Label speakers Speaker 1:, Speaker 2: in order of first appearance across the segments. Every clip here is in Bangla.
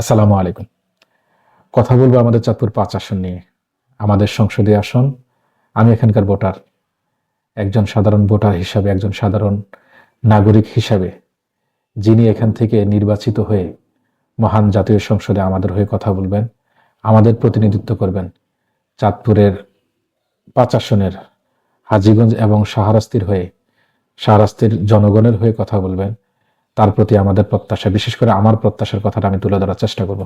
Speaker 1: আসসালামু আলাইকুম। কথা বলব আমাদের চাঁদপুর পাঁচ আসন নিয়ে। আমাদের সংসদীয় আসন, আমি এখানকার ভোটার। একজন সাধারণ ভোটার হিসাবে, একজন সাধারণ নাগরিক হিসাবে, যিনি এখান থেকে নির্বাচিত হয়ে মহান জাতীয় সংসদে আমাদের হয়ে কথা বলবেন, আমাদের প্রতিনিধিত্ব করবেন চাঁদপুরের পাঁচ আসনের হাজীগঞ্জ এবং শাহরাস্তির হয়ে, শাহরাস্তির জনগণের হয়ে কথা বলবেন। তার প্রতি আমাদের প্রত্যাশা, বিশেষ করে আমার প্রত্যাশার কথাটা আমি তুলে ধরার চেষ্টা করব।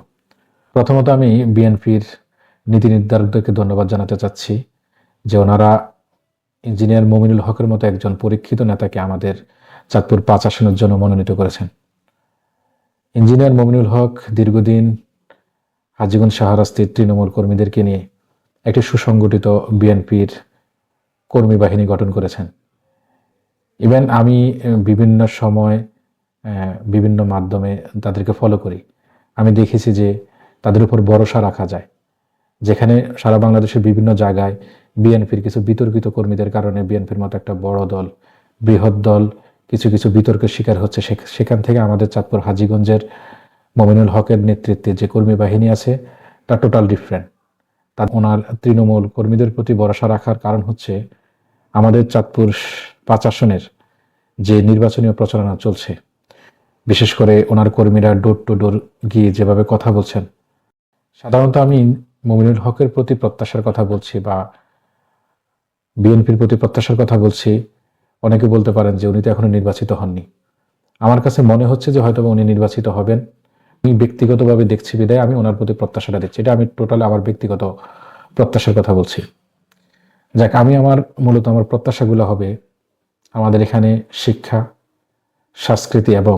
Speaker 1: প্রথমত আমি বিএনপির নীতি নির্ধারকদেরকে ধন্যবাদ জানাতে চাচ্ছি যে ওনারা ইঞ্জিনিয়ার মমিনুল হকের মতো একজন পরীক্ষিত নেতাকে আমাদের চাঁদপুর পাঁচ আসনের জন্য মনোনীত করেছেন। ইঞ্জিনিয়ার মমিনুল হক দীর্ঘদিন হাজিগঞ্জ শাহরাস্তির তৃণমূল কর্মীদেরকে নিয়ে একটি সুসংগঠিত বিএনপির কর্মী বাহিনী গঠন করেছেন। ইভেন আমি বিভিন্ন সময় বিভিন্ন মাধ্যমে তাদেরকে ফলো করি। আমি দেখেছি যে তাদের উপর ভরসা রাখা যায়। যেখানে সারা বাংলাদেশের বিভিন্ন জায়গায় বিএনপির কিছু বিতর্কিত কর্মীদের কারণে বিএনপির মতো একটা বড় দল, বৃহৎ দল কিছু কিছু বিতর্কের শিকার হচ্ছে সেখান থেকে আমাদের চাঁদপুর হাজীগঞ্জের মমিনুল হকের নেতৃত্বে যে কর্মী বাহিনী আছে, তা টোটাল ডিফারেন্ট তা ওনার তৃণমূল কর্মীদের প্রতি ভরসা রাখার কারণ হচ্ছে আমাদের চাঁদপুর পাঁচ আসনের যে নির্বাচনীয় প্রচারণা চলছে। বিশেষ করে ওনার কর্মীরা ডোর টু ডোর গিয়ে যেভাবে কথা বলছেন। সাধারণত আমি মমিনুল হকের প্রতি প্রত্যাশার কথা বলছি বা বিএনপির প্রতি প্রত্যাশার কথা বলছি। অনেকে বলতে পারেন যে উনি তো এখনও নির্বাচিত হননি। আমার কাছে মনে হচ্ছে যে হয়তো উনি নির্বাচিত হবেন। আমি ব্যক্তিগতভাবে দেখছি বিদায়, আমি ওনার প্রতি প্রত্যাশাটা দিচ্ছি। এটা আমি টোটাল আমার ব্যক্তিগত প্রত্যাশার কথা বলছি। যাক, আমি আমার মূলত আমার প্রত্যাশাগুলো হবে আমাদের এখানে শিক্ষা, সংস্কৃতি এবং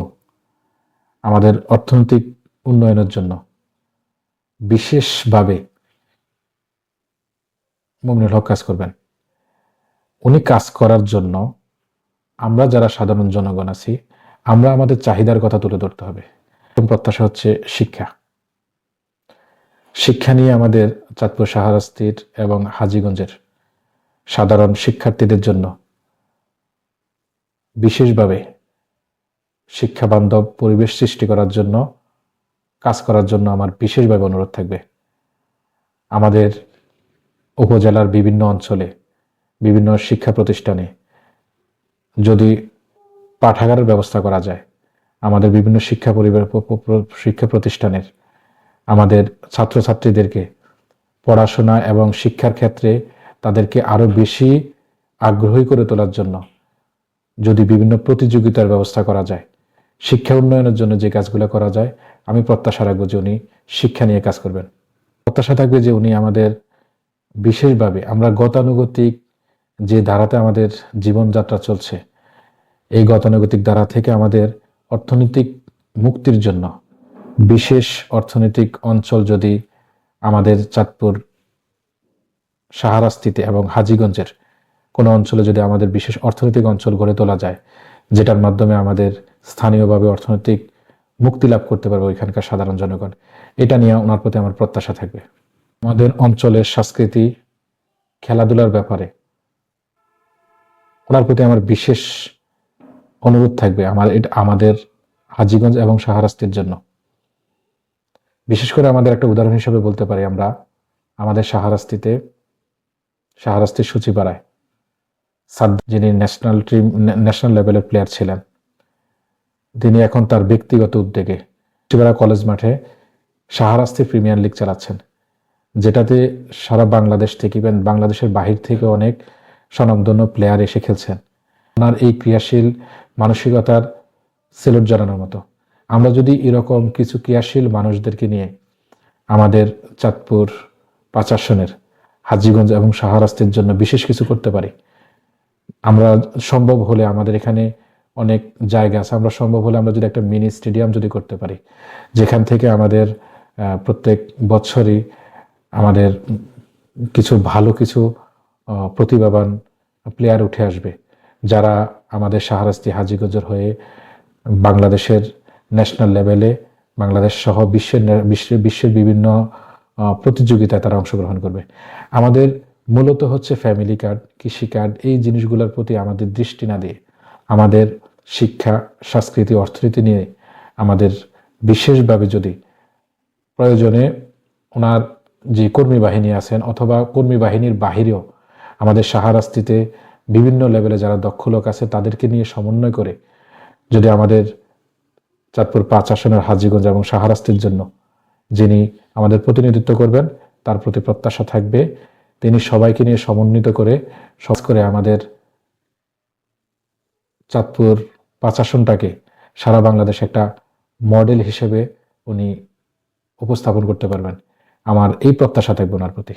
Speaker 1: আমাদের অর্থনৈতিক উন্নয়নের জন্য। বিশেষভাবে মুমিনুল হক কাজ করবেন। উনি কাজ করার জন্য আমরা যারা সাধারণ জনগণ আছি, আমরা আমাদের চাহিদার কথা তুলে ধরতে হবে। প্রত্যাশা হচ্ছে শিক্ষা। শিক্ষা নিয়ে আমাদের চাঁদপুর শাহরাস্তির এবং হাজীগঞ্জের সাধারণ শিক্ষার্থীদের জন্য বিশেষভাবে শিক্ষা বান্ধব পরিবেশ সৃষ্টি করার জন্য, কাজ করার জন্য আমার বিশেষভাবে অনুরোধ থাকবে। আমাদের উপজেলার বিভিন্ন অঞ্চলে, বিভিন্ন শিক্ষা প্রতিষ্ঠানে যদি পাঠাগারের ব্যবস্থা করা যায়, আমাদের বিভিন্ন শিক্ষা পরিবার শিক্ষা প্রতিষ্ঠানের আমাদের ছাত্রছাত্রীদেরকে পড়াশোনা এবং শিক্ষার ক্ষেত্রে তাদেরকে আরও বেশি আগ্রহী করে তোলার জন্য যদি বিভিন্ন প্রতিযোগিতার ব্যবস্থা করা যায় শিক্ষা উন্নয়নের জন্য যে কাজগুলো করা যায়, আমি প্রত্যাশা রাখব যে উনি শিক্ষা নিয়ে কাজ করবেন। প্রত্যাশা থাকবে যে উনি আমাদের বিশেষভাবে, আমরা গতানুগতিক যে ধারাতে আমাদের জীবনযাত্রা চলছে, এই গতানুগতিক ধারা থেকে আমাদের অর্থনৈতিক মুক্তির জন্য বিশেষ অর্থনৈতিক অঞ্চল যদি আমাদের চাঁদপুর সাহারাস্তিতে এবং হাজীগঞ্জের কোনো অঞ্চলে যদি আমাদের বিশেষ অর্থনৈতিক অঞ্চল গড়ে তোলা যায়, যেটার মাধ্যমে আমাদের স্থানীয়ভাবে অর্থনৈতিক মুক্তি লাভ করতে পারবে ওইখানকার সাধারণ জনগণ। এটা নিয়ে ওনার প্রতি আমার প্রত্যাশা থাকবে। আমাদের অঞ্চলের সংস্কৃতি, খেলাধুলার ব্যাপারে ওনার প্রতি আমার বিশেষ অনুরোধ থাকবে আমার আমাদের হাজিগঞ্জ এবং সাহারাস্তির জন্য। বিশেষ করে আমাদের একটা উদাহরণ হিসেবে বলতে পারি আমরা, আমাদের সাহারাস্তিতে সাহারাস্তির সূচিপাড়ায় সাদ যিনি ন্যাশনাল টিম ন্যাশনাল লেভেলের প্লেয়ার ছিলেন তিনি এখন তার ব্যক্তিগত উদ্যোগে সূচিপাড়া কলেজ মাঠে সাহারাস্তি প্রিমিয়ার লিগ চালাচ্ছেন, যেটাতে সারা বাংলাদেশ থেকে ইভেন বাংলাদেশের বাহির থেকে অনেক স্বনামধন্য প্লেয়ার এসে খেলছেন। ওনার এই ক্রিয়াশীল মানসিকতার সেলুট জানানোর মতো। আমরা যদি এরকম কিছু ক্রিয়াশীল মানুষদেরকে নিয়ে আমাদের চাঁদপুর পাঁচ হাজীগঞ্জ এবং সাহারাস্তির জন্য বিশেষ কিছু করতে পারি, আমরা সম্ভব হলে আমাদের এখানে অনেক জায়গা আছে। আমরা সম্ভব হলে আমরা যদি একটা মিনি স্টেডিয়াম যদি করতে পারি, যেখান থেকে আমাদের প্রত্যেক বছরই আমাদের কিছু ভালো কিছু প্রতিভাবান প্লেয়ার উঠে আসবে, যারা আমাদের সাহারাস্তি হাজিগজর হয়ে বাংলাদেশের ন্যাশনাল লেভেলে বাংলাদেশ সহ বিশ্বের বিশ্বের বিশ্বের বিভিন্ন প্রতিযোগিতায় তারা অংশগ্রহণ করবে। আমাদের মূলত হচ্ছে ফ্যামিলি কার্ড কৃষি কার্ড এই জিনিসগুলোর প্রতি আমাদের দৃষ্টি না দিয়ে আমাদের শিক্ষা সংস্কৃতি অর্থনীতি নিয়ে আমাদের বিশেষভাবে যদি প্রয়োজনে ওনার যে কর্মী বাহিনী আছেন অথবা কর্মী বাহিনীর বাহিরেও আমাদের সাহারাস্তিতে বিভিন্ন লেভেলে যারা দক্ষ লোক আছে তাদেরকে নিয়ে সমন্বয় করে যদি আমাদের চাঁদপুর পাঁচ আসনের হাজিগঞ্জ এবং সাহারাস্তির জন্য যিনি আমাদের প্রতিনিধিত্ব করবেন, তার প্রতি প্রত্যাশা থাকবে। তিনি সবাইকে নিয়ে সমন্বিত করে সব করে আমাদের চাঁদপুর পাঁচ আসনটাকে সারা বাংলাদেশে একটা মডেল হিসেবে উনি উপস্থাপন করতে পারবেন। আমার এই প্রত্যাশা থাকবে ওনার প্রতি।